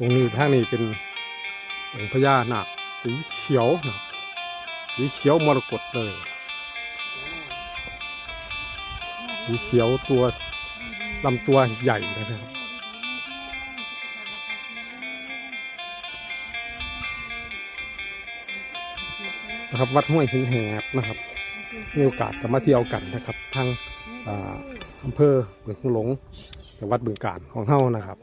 ตรงนี้ทางนี้เป็นองค์พญานาคสีเขียวนะสีเขียวมรกตเลย สีเขียวตัวลำตัวใหญ่นะครับนะครับวัดห้วยหินแหบนะครับมีโอกาสก็มาเที่ยวกันนะครับ ทางอำเภอบึงหลงจังหวัดบึงกาฬของเฮานะครับ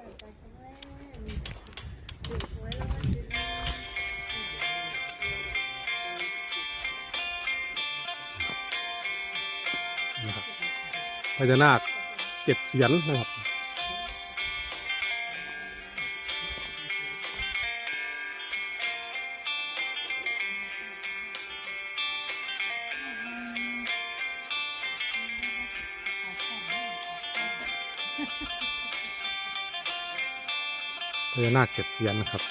พญานาคเจ็ดเสียนนะครับพญานาคเจ็ดเสียนนะครับ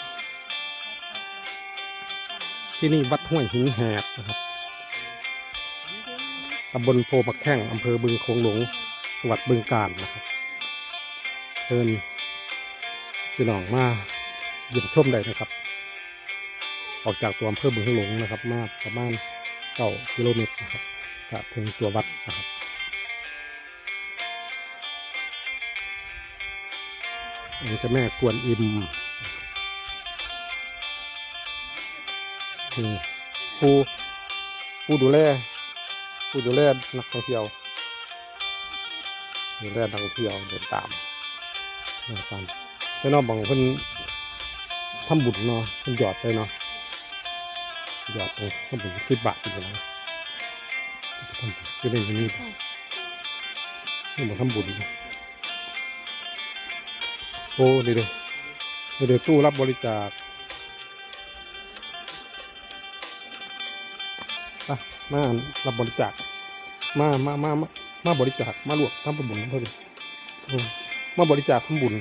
ที่นี่วัดห้วยหินแหบนะครับ ตำบลโพปักแข้งอำเภอบึงโขงหลงจังหวัดบึงกาฬนะครับเชิญพี่น้องมาเยี่ยมชมได้นะครับ ออกจากตัวอำเภอบึงโขงหลงนะครับ มาประมาณเก้ากิโลเมตรนะครับก็ถึงตัววัดนะครับอันนี้จะแม่กวนอิมนี่ผู้ผู้ดูแล ผู้ดูแลนักท่องเที่ยวดูแลนักท่องเที่ยวเดินตามเดินตามแต่เนอกบางคนทำบุญเนาะเพิ่นหยอดไปเนาะหยอดไปทำบุญสิบบาทอยู่นะทำบุญก็ได้อย่างนี้นี่มาทำบุญโอ้ดี๋ยวเดี๋ยวเดี๋ยวตู้รับบริจาค ปมารับบริจาคมามามามาบริจาคมาลวกทำบุญเพื่อนเออมาบริจาคทำบุญ